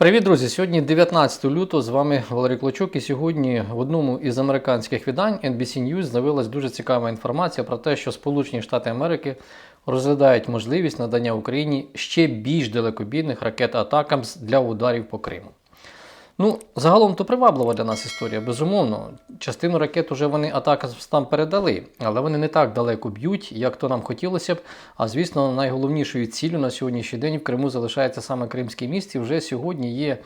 Привіт, друзі! Сьогодні 19 лютого. З вами Валерій Клочок. І сьогодні в одному із американських видань NBC News з'явилась дуже цікава інформація про те, що Сполучені Штати Америки розглядають можливість надання Україні ще більш далекобійних ракет атакам для ударів по Криму. Ну, загалом то приваблива для нас історія, безумовно. Частину ракет уже вони Атакамс там передали, але вони не так далеко б'ють, як то нам хотілося б. А звісно, найголовнішою ціллю на сьогоднішній день в Криму залишається саме Кримське міст. І вже сьогодні є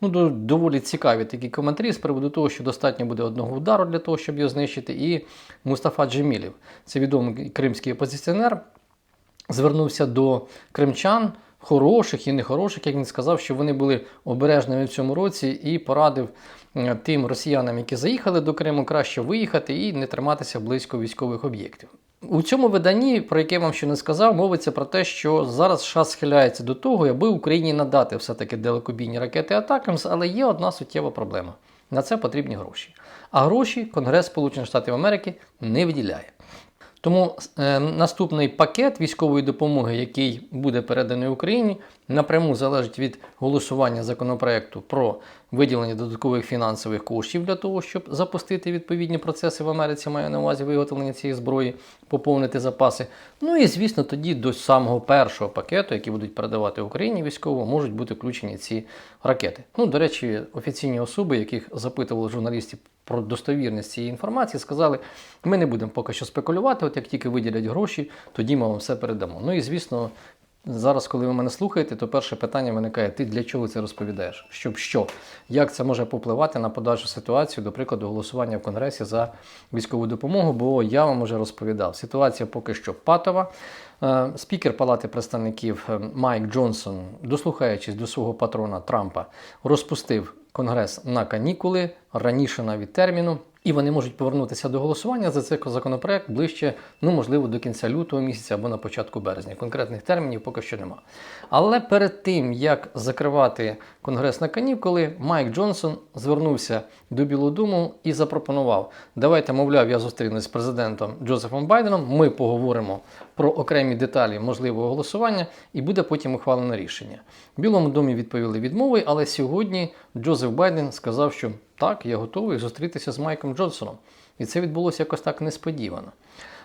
ну, доволі цікаві такі коментарі з приводу того, що достатньо буде одного удару для того, щоб його знищити. І Мустафа Джемілів, це відомий кримський опозиціонер, звернувся до кримчан, хороших і нехороших, як він сказав, що вони були обережними в цьому році і порадив е, тим росіянам, які заїхали до Криму, краще виїхати і не триматися близько військових об'єктів. У цьому виданні, про яке я вам ще не сказав, мовиться про те, що зараз США схиляється до того, аби Україні надати все-таки далекобійні ракети Атакамс, але є одна суттєва проблема. На це потрібні гроші. А гроші Конгрес Сполучених Штатів Америки не виділяє. Тому е, наступний пакет військової допомоги, який буде переданий Україні, напряму залежить від голосування законопроекту про виділення додаткових фінансових коштів для того, щоб запустити відповідні процеси в Америці, маю на увазі виготовлення цієї зброї, поповнити запаси. Ну і звісно, тоді до самого першого пакету, який будуть передавати Україні військово, можуть бути включені ці ракети. Ну, до речі, офіційні особи, яких запитували журналістів про достовірність цієї інформації, сказали, ми не будемо поки що спекулювати, от як тільки виділять гроші, тоді ми вам все передамо. Ну і звісно, зараз, коли ви мене слухаєте, то перше питання виникає: ти для чого це розповідаєш? Щоб що? Як це може попливати на подальшу ситуацію, до прикладу, голосування в Конгресі за військову допомогу? Бо я вам вже розповідав, ситуація поки що патова. Е, Спікер Палати представників е, Майк Джонсон, дослухаючись до свого патрона Трампа, розпустив Конгрес на канікули раніше навіть терміну. І вони можуть повернутися до голосування за цей законопроект ближче, ну можливо, до кінця лютого місяця або на початку березня. Конкретних термінів поки що нема. Але перед тим як закривати конгрес на канікули, Майк Джонсон звернувся до Білого Дому і запропонував: давайте, мовляв, я зустрінусь з президентом Джозефом Байденом. Ми поговоримо про окремі деталі можливого голосування, і буде потім ухвалено рішення. В Білому домі відповіли відмовою, але сьогодні Джозеф Байден сказав, що так, я готовий зустрітися з Майком Джонсоном. І це відбулося якось так несподівано.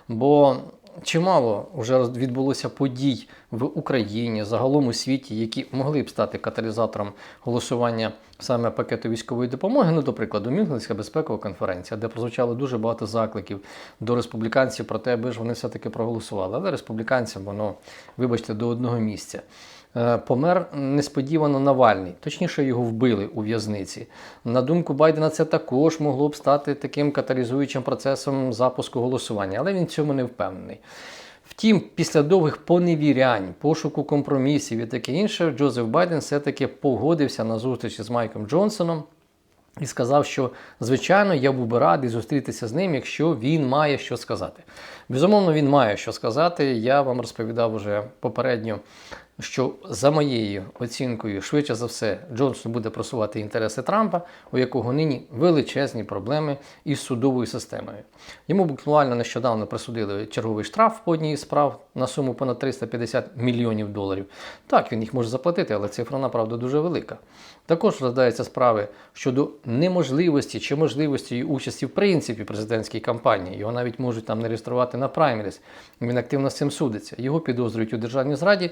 Бо чимало вже відбулося подій в Україні, загалом у світі, які могли б стати каталізатором голосування саме пакету військової допомоги. Ну, до прикладу, Мюнхенська безпекова конференція, де прозвучало дуже багато закликів до республіканців про те, аби ж вони все-таки проголосували. Але республіканцям воно, вибачте, до одного місця. Е, Помер несподівано Навальний, точніше його вбили у в'язниці. На думку Байдена, це також могло б стати таким каталізуючим процесом запуску голосування, але він цьому не впевнений. Втім, після довгих поневірянь, пошуку компромісів і таке інше, Джозеф Байден все-таки погодився на зустрічі з Майком Джонсоном і сказав, що звичайно я був би радий зустрітися з ним, якщо він має що сказати. Безумовно, він має що сказати. Я вам розповідав уже попередньо, що за моєю оцінкою, швидше за все, Джонсон буде просувати інтереси Трампа, у якого нині величезні проблеми із судовою системою. Йому буквально нещодавно присудили черговий штраф по одній із справ на суму понад 350 мільйонів доларів. Так, він їх може заплатити, але цифра, направду, дуже велика. Також розглядаються справи щодо неможливості чи можливості її участі в принципі президентській кампанії. Його навіть можуть там не реєструвати на праймеріс. Він активно з цим судиться. Його підозрюють у державній зраді.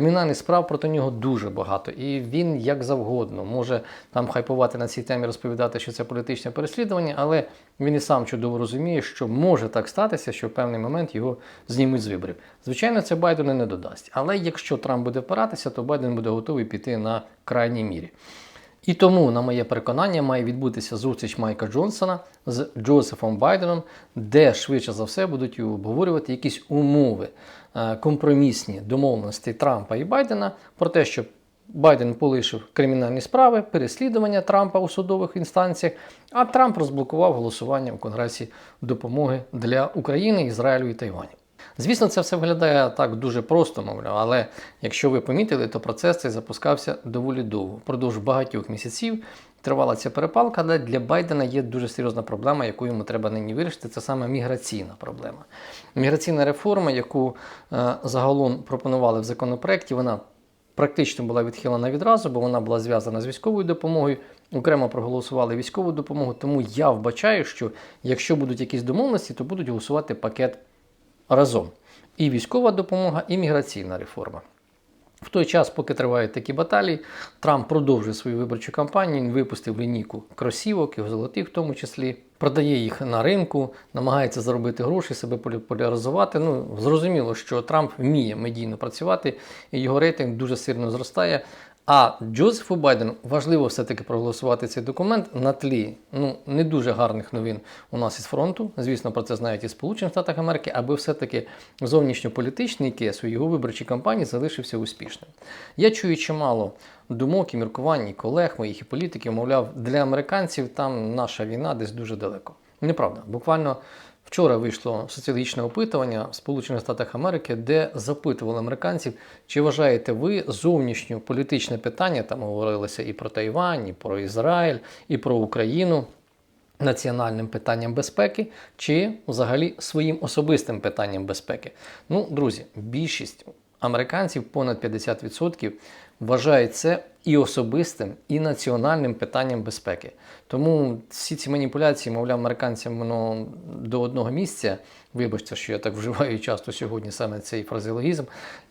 Кримінальних справ проти нього дуже багато, і він як завгодно може там хайпувати на цій темі, розповідати, що це політичне переслідування, але він і сам чудово розуміє, що може так статися, що в певний момент його знімуть з виборів. Звичайно, це Байдену не додасть. Але якщо Трамп буде впиратися, то Байден буде готовий піти на крайній мірі. І тому, на моє переконання, має відбутися зустріч Майка Джонсона з Джозефом Байденом, де швидше за все будуть обговорювати якісь умови, е, компромісні домовленості Трампа і Байдена про те, щоб Байден полишив кримінальні справи, переслідування Трампа у судових інстанціях, а Трамп розблокував голосування в Конгресі допомоги для України, Ізраїлю і Тайваню. Звісно, це все виглядає так дуже просто, мовляв, але якщо ви помітили, то процес цей запускався доволі довго. Впродовж багатьох місяців тривала ця перепалка, але для Байдена є дуже серйозна проблема, яку йому треба нині вирішити. Це саме міграційна проблема. Міграційна реформа, яку е, загалом пропонували в законопроекті, вона практично була відхилена відразу, бо вона була зв'язана з військовою допомогою. Окремо проголосували військову допомогу. Тому я вбачаю, що якщо будуть якісь домовленості, то будуть голосувати пакет разом. І військова допомога, і міграційна реформа. В той час, поки тривають такі баталії, Трамп продовжує свою виборчу кампанію. Він випустив лінійку кросівок і золотих, в тому числі, продає їх на ринку, намагається заробити гроші, себе популяризувати. Ну зрозуміло, що Трамп вміє медійно працювати, і його рейтинг дуже сильно зростає. А Джозефу Байдену важливо все-таки проголосувати цей документ на тлі ну не дуже гарних новин у нас із фронту. Звісно, про це знають і Сполучених Штатах Америки, аби все-таки зовнішньополітичний кес у його виборчій кампанії залишився успішним. Я чую чимало думок і міркувань колег моїх і політиків, мовляв, для американців там наша війна десь дуже далеко. Неправда, буквально. Вчора вийшло соціологічне опитування в Сполучених Штатах Америки, де запитували американців, чи вважаєте ви зовнішньополітичне питання, там говорилося і про Тайвань, і про Ізраїль, і про Україну національним питанням безпеки, чи взагалі своїм особистим питанням безпеки. Ну, друзі, більшість американців, понад 50%, вважають це і особистим, і національним питанням безпеки. Тому всі ці маніпуляції, мовляв, американцям воно до одного місця. Вибачте, що я так вживаю часто сьогодні саме цей фразеологізм.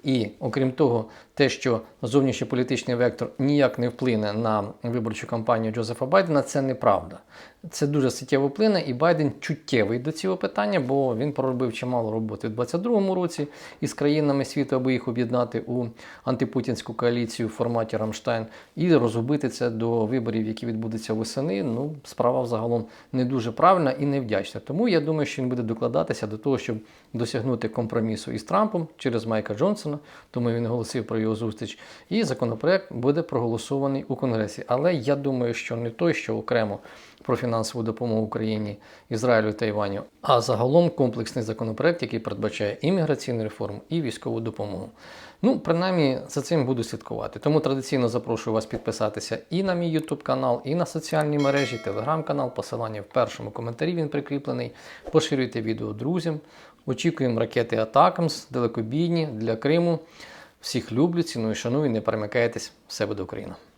І окрім того, те, що зовнішньополітичний вектор ніяк не вплине на виборчу кампанію Джозефа Байдена, це неправда. Це дуже суттєво вплине, і Байден чуттєвий до цього питання, бо він проробив чимало роботи в 2022 році із країнами світу, аби їх об'єднати у антипутінську коаліцію в форматі Рамштайн, і розробити це до виборів, які відбудуться восени. Ну, справа взагалом не дуже правильна і невдячна. Тому я думаю, що він буде докладатися до того, щоб досягнути компромісу із Трампом через Майка Джонсона, тому він оголосив про його зустріч. І законопроект буде проголосований у Конгресі. Але я думаю, що не той, що окремо про фінансову допомогу Україні, Ізраїлю та Іваню, а загалом комплексний законопроект, який передбачає і міграційну реформу, і військову допомогу. Ну, принаймні, за цим буду слідкувати. Тому традиційно запрошую вас підписатися і на мій YouTube канал, і на соціальні мережі, телеграм-канал, посилання в першому коментарі він прикріплений. Поширюйте відео друзям. Очікуємо ракети Атакамс, далекобійні для Криму. Всіх люблю, ціную, шаную, не перемикайтесь. Все буде Україна!